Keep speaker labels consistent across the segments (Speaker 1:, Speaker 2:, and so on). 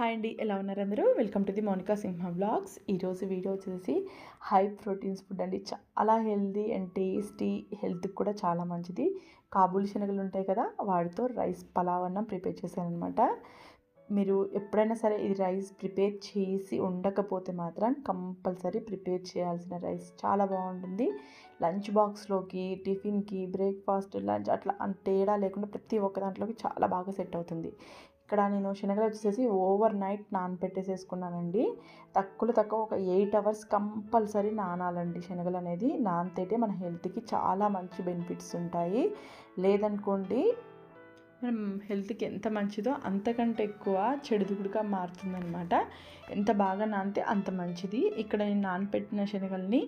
Speaker 1: Hi అండి ఎలా ఉన్నారు అందరూ? Welcome to the Monika Simha blogs ఈరోజు వీడియో వచ్చేసి హై ప్రోటీన్స్ ఫుడ్ అండి. చాలా హెల్దీ అండ్ టేస్టీ హెల్త్కి కూడా చాలా మంచిది. కాబూలి శనగలు ఉంటాయి కదా వాటితో రైస్ పలావ్ అన్నం ప్రిపేర్ చేశాను అనమాట మీరు ఎప్పుడైనా సరే ఇది రైస్ ప్రిపేర్ చేసి ఉండకపోతే మాత్రం కంపల్సరీ ప్రిపేర్ చేయాల్సిన రైస్ చాలా బాగుంటుంది. లంచ్ బాక్స్లోకి టిఫిన్కి బ్రేక్ఫాస్ట్ లంచ్ అట్లా తేడా లేకుండా ప్రతి ఒక్క దాంట్లోకి చాలా బాగా సెట్ అవుతుంది. ఇక్కడ నేను శనగలు వచ్చేసి ఓవర్ నైట్ నానపెట్టేసేసుకున్నానండి. తక్కువ తక్కువ ఒక ఎయిట్ అవర్స్ కంపల్సరీ నానాలండి శనగలు అనేది. నానితేటే మన హెల్త్కి చాలా మంచి బెనిఫిట్స్ ఉంటాయి. లేదనుకోండి మనం హెల్త్కి ఎంత మంచిదో అంతకంటే ఎక్కువ చెడుదుగుడుగా మారుతుందనమాట ఎంత బాగా నానితే అంత మంచిది. ఇక్కడ నేను నానపెట్టిన శనగల్ని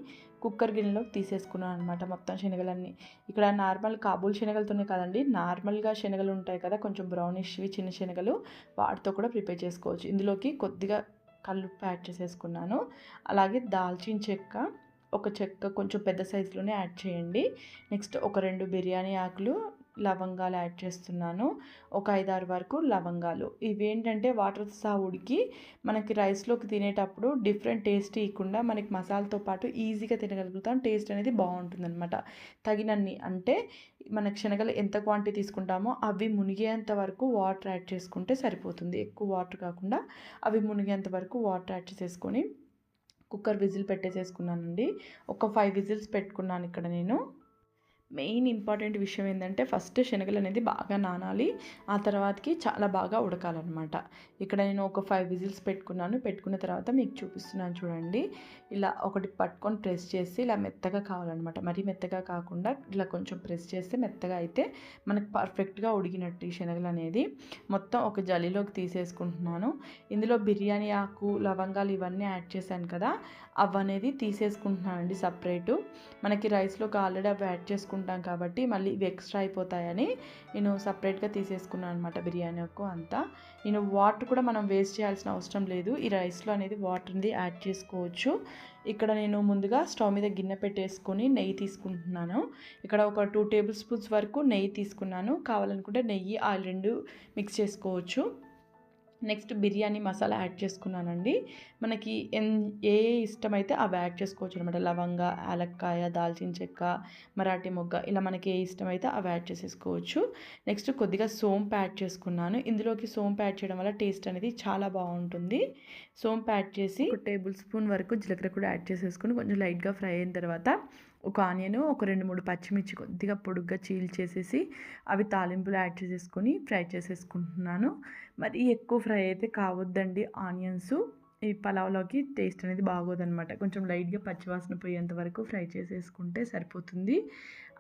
Speaker 1: కుక్కర్ గిన్నెలోకి తీసేసుకున్నాను అనమాట మొత్తం శనగలన్నీ. ఇక్కడ నార్మల్ కాబూల్ శనగలతోనే కాదండి నార్మల్గా శనగలు ఉంటాయి కదా కొంచెం బ్రౌనిష్వి చిన్న శనగలు వాటితో కూడా ప్రిపేర్ చేసుకోవచ్చు. ఇందులోకి కొద్దిగా కల్లుప్పు యాడ్ చేసేసుకున్నాను. అలాగే దాల్చిన చెక్క ఒక చెక్క కొంచెం పెద్ద సైజులోనే యాడ్ చేయండి. నెక్స్ట్ ఒక రెండు బిర్యానీ ఆకులు లవంగాలు యాడ్ చేస్తున్నాను. ఒక ఐదారు వరకు లవంగాలు. ఇవేంటంటే వాటర్ సహా ఉడికి మనకి రైస్లోకి తినేటప్పుడు డిఫరెంట్ టేస్ట్ ఇవ్వకుండా మనకి మసాలాతో పాటు ఈజీగా తినగలుగుతాం. టేస్ట్ అనేది బాగుంటుందన్నమాట. తగినన్ని అంటే మనకి శనగలు ఎంత క్వాంటిటీ తీసుకుంటామో అవి మునిగేంత వరకు వాటర్ యాడ్ చేసుకుంటే సరిపోతుంది. ఎక్కువ వాటర్ కాకుండా అవి మునిగేంత వరకు వాటర్ యాడ్ చేసేసుకొని కుక్కర్ విజిల్ పెట్టేసేసుకున్నానండి. ఒక ఫైవ్ విజిల్స్ పెట్టుకున్నాను ఇక్కడ నేను. మెయిన్ ఇంపార్టెంట్ విషయం ఏంటంటే ఫస్ట్ శనగలు అనేది బాగా నానాలి. ఆ తర్వాతకి చాలా బాగా ఉడకాలన్నమాట. ఇక్కడ నేను ఒక ఫైవ్ విజిల్స్ పెట్టుకున్నాను. పెట్టుకున్న తర్వాత మీకు చూపిస్తున్నాను చూడండి. ఇలా ఒకటి పట్టుకొని ప్రెస్ చేసి ఇలా మెత్తగా కావాలన్నమాట. మరీ మెత్తగా కాకుండా ఇలా కొంచెం ప్రెస్ చేస్తే మెత్తగా అయితే మనకు పర్ఫెక్ట్గా ఉడికినట్టు ఈ శనగలు అనేది. మొత్తం ఒక జల్లీలోకి తీసేసుకుంటున్నాను. ఇందులో బిర్యానీ ఆకు లవంగాలు ఇవన్నీ యాడ్ చేశాను కదా. అవి అనేది తీసేసుకుంటున్నానండి సపరేటు. మనకి రైస్లోకి ఆల్రెడీ అవి యాడ్ చేసుకుంటాం కాబట్టి మళ్ళీ ఇవి ఎక్స్ట్రా అయిపోతాయని నేను సపరేట్గా తీసేసుకున్నాను అనమాట బిర్యానీ ఆకు అంతా. నేను వాటర్ కూడా మనం వేస్ట్ చేయాల్సిన అవసరం లేదు. ఈ రైస్లో అనేది వాటర్ని యాడ్ చేసుకోవచ్చు. ఇక్కడ నేను ముందుగా స్టవ్ మీద గిన్నె పెట్టేసుకొని నెయ్యి తీసుకుంటున్నాను. ఇక్కడ ఒక టూ టేబుల్ స్పూన్స్ వరకు నెయ్యి తీసుకున్నాను. కావాలనుకుంటే నెయ్యి ఆయిల్ రెండు మిక్స్ చేసుకోవచ్చు. నెక్స్ట్ బిర్యానీ మసాలా యాడ్ చేసుకున్నానండి. మనకి ఎన్ ఏ ఇష్టమైతే అవి యాడ్ చేసుకోవచ్చు అనమాట లవంగ యాలక్కాయ దాల్చిన చెక్క మరాఠీ మొగ్గ ఇలా మనకి ఏ ఇష్టమైతే అవి యాడ్ చేసేసుకోవచ్చు. నెక్స్ట్ కొద్దిగా సోంపు యాడ్ చేసుకున్నాను. ఇందులోకి సోంపు యాడ్ చేయడం వల్ల టేస్ట్ అనేది చాలా బాగుంటుంది. సోంపు యాడ్ చేసి ఒక టేబుల్ స్పూన్ వరకు జీలకర్ర కూడా యాడ్ చేసేసుకుని కొంచెం లైట్గా ఫ్రై అయిన తర్వాత ఒక ఆనియన్ ఒక రెండు మూడు పచ్చిమిర్చి కొద్దిగా పొడుగ్గా చీల్ చేసేసి అవి తాలింపులు యాడ్ చేసేసుకొని ఫ్రై చేసేసుకుంటున్నాను. మరి ఎక్కువ ఫ్రై అయితే కావద్దండి ఆనియన్స్. ఈ పలావ్లోకి టేస్ట్ అనేది బాగోదన్నమాట. కొంచెం లైట్గా పచ్చివాసన పోయేంత వరకు ఫ్రై చేసేసుకుంటే సరిపోతుంది.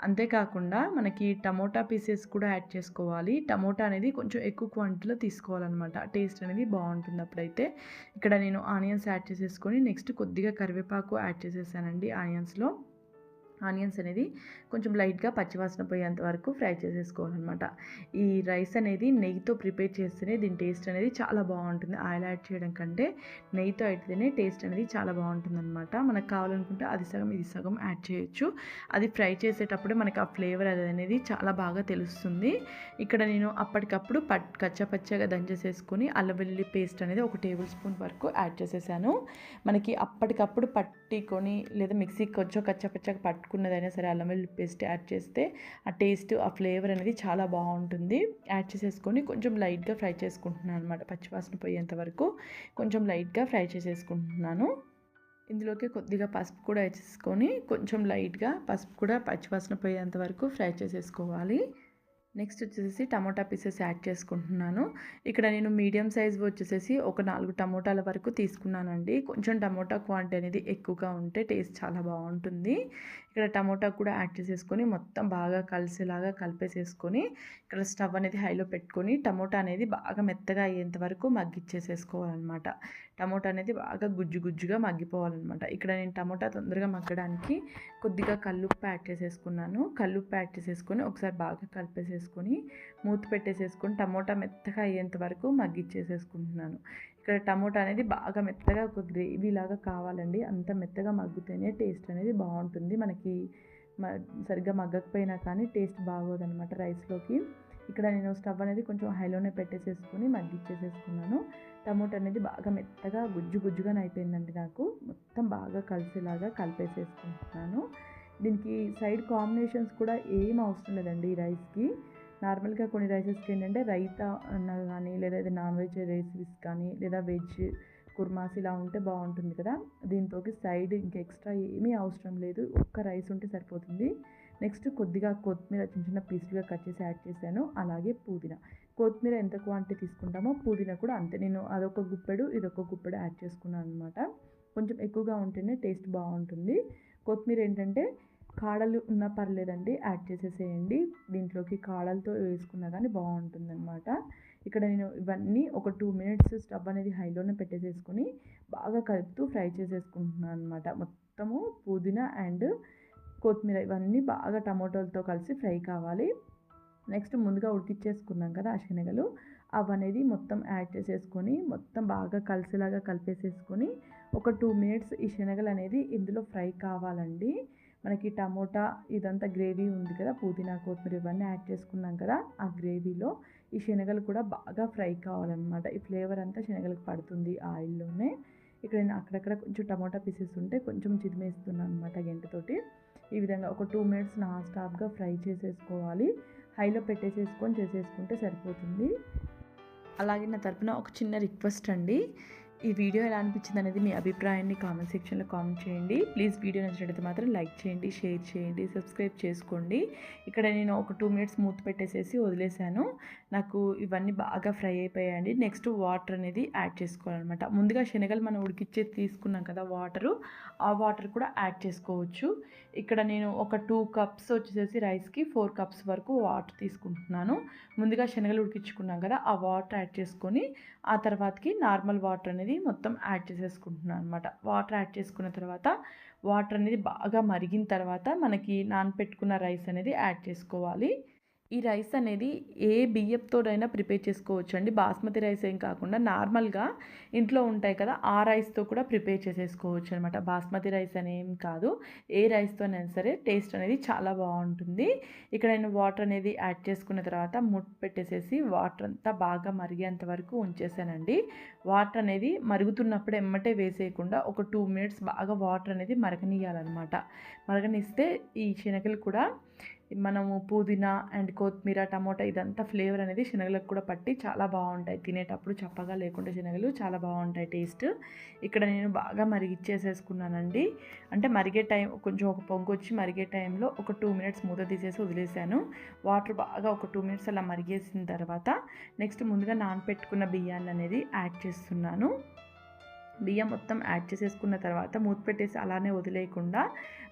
Speaker 1: అంతేకాకుండా మనకి టమోటా పీసెస్ కూడా యాడ్ చేసుకోవాలి. టమోటా అనేది కొంచెం ఎక్కువ క్వాంటిటీలో తీసుకోవాలన్నమాట. టేస్ట్ అనేది బాగుంటుంది అప్పుడైతే. ఇక్కడ నేను ఆనియన్స్ యాడ్ చేసేసుకొని నెక్స్ట్ కొద్దిగా కరివేపాకు యాడ్ చేసేసానండి ఆనియన్స్లో. ఆనియన్స్ అనేది కొంచెం లైట్గా పచ్చివాసన పోయేంత వరకు ఫ్రై చేసేసుకోవాలన్నమాట. ఈ రైస్ అనేది నెయ్యితో ప్రిపేర్ చేస్తేనే దీని టేస్ట్ అనేది చాలా బాగుంటుంది. ఆయిల్ యాడ్ చేయడం కంటే నెయ్యితో అయితేనే టేస్ట్ అనేది చాలా బాగుంటుంది అనమాట మనకు కావాలనుకుంటే అది సగం ఇది సగం యాడ్ చేయొచ్చు. అది ఫ్రై చేసేటప్పుడు మనకి ఆ ఫ్లేవర్ అది అనేది చాలా బాగా తెలుస్తుంది. ఇక్కడ నేను అప్పటికప్పుడు పట్ కచ్చపచ్చగా దంచేసేసుకొని అల్లం వెల్లుల్లి పేస్ట్ అనేది ఒక టేబుల్ స్పూన్ వరకు యాడ్ చేసేసాను. మనకి అప్పటికప్పుడు పట్టుకొని లేదా మిక్సీకి కొంచెం కచ్చపచ్చగా పట్టుకొని పట్టుకున్నదైనా సరే అల్లం వెల్లుల్లి పేస్ట్ యాడ్ చేస్తే ఆ టేస్ట్ ఆ ఫ్లేవర్ అనేది చాలా బాగుంటుంది. యాడ్ చేసేసుకొని కొంచెం లైట్గా ఫ్రై చేసుకుంటున్నాను అనమాట పచ్చివాసన పోయేంత వరకు కొంచెం లైట్గా ఫ్రై చేసేసుకుంటున్నాను. ఇందులోకి కొద్దిగా పసుపు కూడా వేసేసుకొని కొంచెం లైట్గా పసుపు కూడా పచ్చివాసన పోయేంత వరకు ఫ్రై చేసేసుకోవాలి. నెక్స్ట్ వచ్చేసి టమోటా పీసెస్ యాడ్ చేసుకుంటున్నాను. ఇక్కడ నేను మీడియం సైజ్ వచ్చేసేసి ఒక నాలుగు టమోటాల వరకు తీసుకున్నానండి. కొంచెం టమోటా క్వాంటిటీ అనేది ఎక్కువగా ఉంటే టేస్ట్ చాలా బాగుంటుంది. ఇక్కడ టమోటా కూడా యాడ్ చేసేసుకొని మొత్తం బాగా కలిసేలాగా కలిపేసేసుకొని ఇక్కడ స్టవ్ అనేది హైలో పెట్టుకొని టమోటా అనేది బాగా మెత్తగా అయ్యేంత వరకు మగ్గిచ్చేసేసుకోవాలన్నమాట. టమోటా అనేది బాగా గుజ్జు గుజ్జుగా మగ్గిపోవాలన్నమాట. ఇక్కడ నేను టమోటా తొందరగా మగ్గడానికి కొద్దిగా కల్లుప్పు యాడ్ చేసేసుకున్నాను. కల్లుప్పు యాడ్ చేసేసుకొని ఒకసారి బాగా కలిపేసేసుకొని మూత పెట్టేసేసుకొని టమోటా మెత్తగా అయ్యేంత వరకు మగ్గిచ్చేసేసుకుంటున్నాను. ఇక్కడ టమోటా అనేది బాగా మెత్తగా ఒక గ్రేవీ లాగా కావాలండి. అంత మెత్తగా మగ్గుతేనే టేస్ట్ అనేది బాగుంటుంది. మనకి సరిగ్గా మగ్గకపోయినా కానీ టేస్ట్ బాగోదన్నమాట రైస్లోకి. ఇక్కడ నేను స్టవ్ అనేది కొంచెం హైలోనే పెట్టేసేసుకుని మగ్గిచ్చేసేసుకున్నాను. టమోటా అనేది బాగా మెత్తగా గుజ్జు గుజ్జుగానే అయిపోయిందండి నాకు. మొత్తం బాగా కలిసేలాగా కలిపేసేసుకుంటున్నాను. దీనికి సైడ్ కాంబినేషన్స్ కూడా ఏం అవసరం లేదండి ఈ రైస్కి. నార్మల్గా కొన్ని రైసెస్కి ఏంటంటే రైతా అన్న కానీ లేదా నాన్ వెజ్ రెసిపీస్ కానీ లేదా వెజ్ కుర్మాస్ ఇలా ఉంటే బాగుంటుంది కదా. దీంతోకి సైడ్ ఇంకా ఎక్స్ట్రా ఏమీ అవసరం లేదు. ఒక్క రైస్ ఉంటే సరిపోతుంది. నెక్స్ట్ కొద్దిగా కొత్తిమీర చిన్న చిన్న పీసులుగా కట్ చేసి యాడ్ చేశాను. అలాగే పుదీనా. కొత్తిమీర ఎంత క్వాంటిటీ తీసుకుంటామో పుదీనా కూడా అంతే. నేను అదొక గుప్పెడు ఇదొక గుప్పెడు యాడ్ చేసుకున్నాను అనమాట కొంచెం ఎక్కువగా ఉంటేనే టేస్ట్ బాగుంటుంది. కొత్తిమీర ఏంటంటే కాడలు ఉన్నా పర్లేదండి యాడ్ చేసేసేయండి. దీంట్లోకి కాడలతో వేసుకున్నా కానీ బాగుంటుందన్నమాట. ఇక్కడ నేను ఇవన్నీ ఒక టూ మినిట్స్ స్టవ్ అనేది హైలోనే పెట్టేసేసుకొని బాగా కలుపుతూ ఫ్రై చేసేసుకుంటున్నాను అనమాట మొత్తము పుదీనా అండ్ కొత్తిమీర ఇవన్నీ బాగా టమాటోలతో కలిసి ఫ్రై కావాలి. నెక్స్ట్ ముందుగా ఉడికిచ్చేసుకున్నాం కదా ఆ శనగలు అవనేది మొత్తం యాడ్ చేసేసుకొని మొత్తం బాగా కలిసేలాగా కలిపేసేసుకొని ఒక టూ మినిట్స్ ఈ శనగలు అనేది ఇందులో ఫ్రై కావాలండి. మనకి టమోటా ఇదంతా గ్రేవీ ఉంది కదా పుదీనా కొత్తిమీర ఇవన్నీ యాడ్ చేసుకున్నాం కదా ఆ గ్రేవీలో ఈ శనగలు కూడా బాగా ఫ్రై కావాలన్నమాట. ఈ ఫ్లేవర్ అంతా శనగలకు పడుతుంది ఆయిల్లోనే. ఇక్కడ నేను అక్కడక్కడ కొంచెం టమోటా పీసెస్ ఉంటే కొంచెం చిదిమేస్తున్నాను అనమాట గంటతోటి. ఈ విధంగా ఒక టూ మినిట్స్ నాన్ స్టాప్గా ఫ్రై చేసేసుకోవాలి. హైలో పెట్టేసేసుకొని చేసేసుకుంటే సరిపోతుంది. అలాగే నా తరపున ఒక చిన్న రిక్వెస్ట్ అండి. ఈ వీడియో ఎలా అనిపించింది అనేది మీ అభిప్రాయాన్ని కామెంట్ సెక్షన్లో కామెంట్ చేయండి. ప్లీజ్ వీడియో నచ్చినట్లయితే మాత్రం లైక్ చేయండి షేర్ చేయండి సబ్స్క్రైబ్ చేసుకోండి. ఇక్కడ నేను ఒక టూ మినిట్స్ మూత పెట్టేసేసి వదిలేశాను. నాకు ఇవన్నీ బాగా ఫ్రై అయిపోయాయండి. నెక్స్ట్ వాటర్ అనేది యాడ్ చేసుకోవాలన్నమాట. ముందుగా శనగలు మనం ఉడికిచ్చే తీసుకున్నాం కదా వాటరు. ఆ వాటర్ కూడా యాడ్ చేసుకోవచ్చు. ఇక్కడ నేను ఒక టూ కప్స్ వచ్చేసేసి రైస్కి ఫోర్ కప్స్ వరకు వాటర్ తీసుకుంటున్నాను. ముందుగా శనగలు ఉడికించుకున్నాం కదా ఆ వాటర్ యాడ్ చేసుకొని ఆ తర్వాతకి నార్మల్ వాటర్ అనేది మొత్తం యాడ్ చేసేసుకుంటున్నాను అనమాట వాటర్ యాడ్ చేసుకున్న తర్వాత వాటర్ అనేది బాగా మరిగిన తర్వాత మనకి నానపెట్టుకున్న రైస్ అనేది యాడ్ చేసుకోవాలి. ఈ రైస్ అనేది ఏ బియ్యంతోనైనా ప్రిపేర్ చేసుకోవచ్చు అండి బాస్మతి రైస్ ఏం కాకుండా నార్మల్గా ఇంట్లో ఉంటాయి కదా ఆ రైస్తో కూడా ప్రిపేర్ చేసేసుకోవచ్చు అనమాట బాస్మతి రైస్ అని ఏం కాదు ఏ రైస్తోనైనా సరే టేస్ట్ అనేది చాలా బాగుంటుంది. ఇక్కడ నేను వాటర్ అనేది యాడ్ చేసుకున్న తర్వాత ముట్ పెట్టేసేసి వాటర్ అంతా బాగా మరిగేంత వరకు ఉంచేసానండి. వాటర్ అనేది మరుగుతున్నప్పుడు ఎమ్మటే వేసేయకుండా ఒక టూ మినిట్స్ బాగా వాటర్ అనేది మరగనియాలన్నమాట మరగనిస్తే ఈ శనగలు కూడా మనము పుదీనా అండ్ కొత్తిమీర టమోటా ఇదంతా ఫ్లేవర్ అనేది శనగలకు కూడా పట్టి చాలా బాగుంటాయి. తినేటప్పుడు చప్పగా లేకుండా శనగలు చాలా బాగుంటాయి టేస్ట్. ఇక్కడ నేను బాగా మరిగిచ్చేసేసుకున్నానండి. అంటే మరిగే టైం కొంచెం ఒక పొంగు వచ్చి మరిగే టైంలో ఒక టూ మినిట్స్ మూత తీసేసి వదిలేసాను. వాటర్ బాగా ఒక టూ మినిట్స్ అలా మరిగేసిన తర్వాత నెక్స్ట్ ముందుగా నానపెట్టుకున్న బియ్యాన్ని అనేది యాడ్ చేస్తున్నాను. బియ్యం మొత్తం యాడ్ చేసేసుకున్న తర్వాత మూత పెట్టేసి అలానే వదిలేయకుండా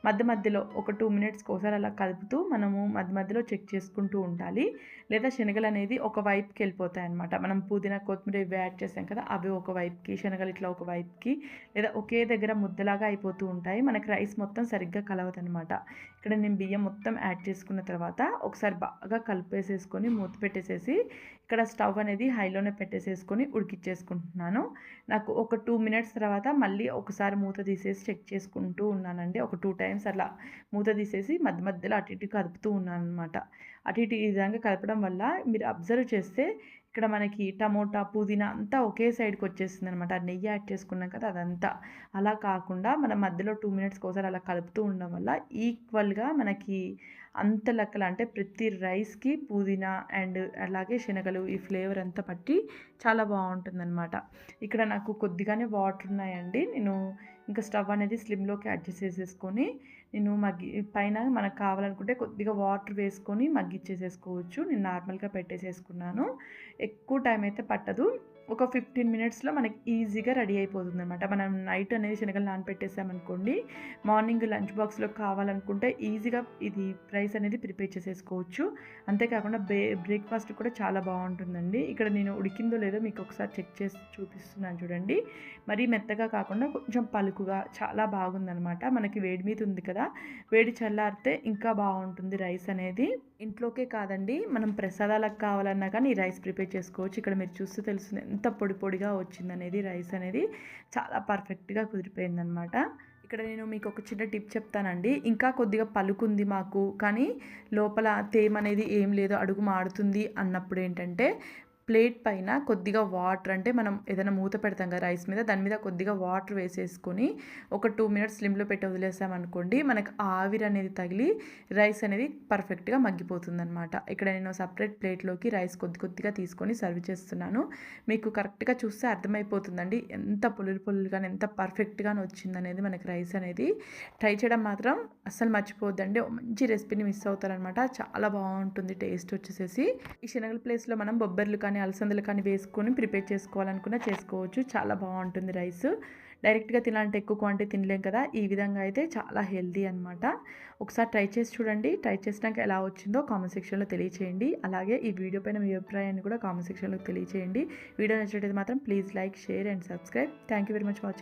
Speaker 1: మధ్య మధ్యలో ఒక టూ మినిట్స్కి ఒకసారి అలా కలుపుతూ మనము మధ్య మధ్యలో చెక్ చేసుకుంటూ ఉండాలి. లేదా శనగలు అనేది ఒక వైపుకి వెళ్ళిపోతాయి అనమాట మనం పుదీనా కొత్తిమీర ఇవి యాడ్ చేసాం కదా అవి ఒక వైపుకి శనగలు ఇట్లా ఒక వైపుకి లేదా ఒకే దగ్గర ముద్దలాగా అయిపోతూ ఉంటాయి. మనకి రైస్ మొత్తం సరిగ్గా కలవదనమాట ఇక్కడ నేను బియ్యం మొత్తం యాడ్ చేసుకున్న తర్వాత ఒకసారి బాగా కలిపేసేసుకొని మూత పెట్టేసేసి ఇక్కడ స్టవ్ అనేది హైలోనే పెట్టేసేసుకొని ఉడికిచ్చేసుకుంటున్నాను. నాకు ఒక టూ మినిట్స్ మినిట్స్ తర్వాత మళ్ళీ ఒకసారి మూత తీసేసి చెక్ చేసుకుంటూ ఉన్నానండి. ఒక టూ టైమ్స్ అలా మూత తీసేసి మధ్య మధ్యలో అటు ఇటు కదుపుతూ ఉన్నాను అనమాట అటు ఇటు ఈ విధంగా కలపడం వల్ల మీరు అబ్జర్వ్ చేస్తే ఇక్కడ మనకి టమోటా పుదీనా అంతా ఒకే సైడ్కి వచ్చేస్తుంది అనమాట నెయ్యి యాడ్ చేసుకున్నాం కదా అదంతా. అలా కాకుండా మనం మధ్యలో టూ మినిట్స్కి ఒకసారి అలా కలుపుతూ ఉండడం వల్ల ఈక్వల్గా మనకి అంత లెక్కలు అంటే ప్రతి రైస్కి పుదీనా అండ్ అలాగే శనగలు ఈ ఫ్లేవర్ అంతా పట్టి చాలా బాగుంటుందన్నమాట ఇక్కడ నాకు కొద్దిగానే వాటర్ ఉన్నాయండి. నేను ఇంకా స్టవ్ అనేది స్లిమ్లోకి అడ్జస్ట్ చేసేసుకొని నేను మగ్గి పైన మనకు కావాలనుకుంటే కొద్దిగా వాటర్ వేసుకొని మగ్గిచ్చేసేసుకోవచ్చు. నేను నార్మల్గా పెట్టేసేసుకున్నాను. ఎక్కువ టైం అయితే పట్టదు. ఒక ఫిఫ్టీన్ మినిట్స్లో మనకి ఈజీగా రెడీ అయిపోతుంది అనమాట మనం నైట్ అనేది శనగలు నానపెట్టేసామనుకోండి మార్నింగ్ లంచ్ బాక్స్లో కావాలనుకుంటే ఈజీగా ఇది రైస్ అనేది ప్రిపేర్ చేసేసుకోవచ్చు. అంతేకాకుండా బ్రే బ్రేక్ఫాస్ట్ కూడా చాలా బాగుంటుందండి. ఇక్కడ నేను ఉడికిందో లేదో మీకు ఒకసారి చెక్ చేసి చూపిస్తున్నాను చూడండి. మరీ మెత్తగా కాకుండా కొంచెం పలుకుగా చాలా బాగుందనమాట మనకి వేడి మీద ఉంది కదా వేడి చల్లారితే ఇంకా బాగుంటుంది రైస్ అనేది. ఇంట్లోకే కాదండి మనం ప్రసాదాలకు కావాలన్నా కానీ ఈ రైస్ ప్రిపేర్ చేసుకోవచ్చు. ఇక్కడ మీరు చూస్తే తెలుస్తుంది ఎంత పొడి పొడిగా వచ్చిందనేది రైస్ అనేది చాలా పర్ఫెక్ట్గా కుదిరిపోయిందనమాట ఇక్కడ నేను మీకు ఒక చిన్న టిప్ చెప్తానండి. ఇంకా కొద్దిగా పలుకుంది మాకు కానీ లోపల తేమ అనేది ఏం లేదు అడుగు మాడుతుంది అన్నప్పుడు ఏంటంటే ప్లేట్ పైన కొద్దిగా వాటర్ అంటే మనం ఏదైనా మూత పెడతాం కదా రైస్ మీద దాని మీద కొద్దిగా వాటర్ వేసేసుకొని ఒక టూ మినిట్స్ స్లిమ్లో పెట్టి వదిలేసామనుకోండి మనకు ఆవిరి అనేది తగిలి రైస్ అనేది పర్ఫెక్ట్గా మగ్గిపోతుంది అనమాట ఇక్కడ నేను సపరేట్ ప్లేట్లోకి రైస్ కొద్ది కొద్దిగా తీసుకొని సర్వ్ చేస్తున్నాను. మీకు కరెక్ట్గా చూస్తే అర్థమైపోతుందండి ఎంత పులులు పులులుగా ఎంత పర్ఫెక్ట్గానే వచ్చిందనేది మనకి రైస్ అనేది. ట్రై చేయడం మాత్రం అస్సలు మర్చిపోద్దండి మంచి రెసిపీని మిస్ అవుతారనమాట చాలా బాగుంటుంది టేస్ట్ వచ్చేసేసి. ఈ శనగల ప్లేస్లో మనం బొబ్బర్లు కానీ అలసందలు కానీ వేసుకొని ప్రిపేర్ చేసుకోవాలనుకున్నా చేసుకోవచ్చు. చాలా బాగుంటుంది రైస్. డైరెక్ట్గా తినాలంటే ఎక్కువ క్వాంటిటీ తినలేం కదా. ఈ విధంగా అయితే చాలా హెల్దీ అనమాట ఒకసారి ట్రై చేసి చూడండి. ట్రై చేసినాక ఎలా వచ్చిందో కామెంట్ సెక్షన్లో తెలియచేయండి. అలాగే ఈ వీడియో పైన మీ అభిప్రాయాన్ని కూడా కామెంట్ సెక్షన్లో తెలియచేయండి. వీడియో నచ్చినట్లయితే మాత్రం please like share and subscribe. Thank you very much watching.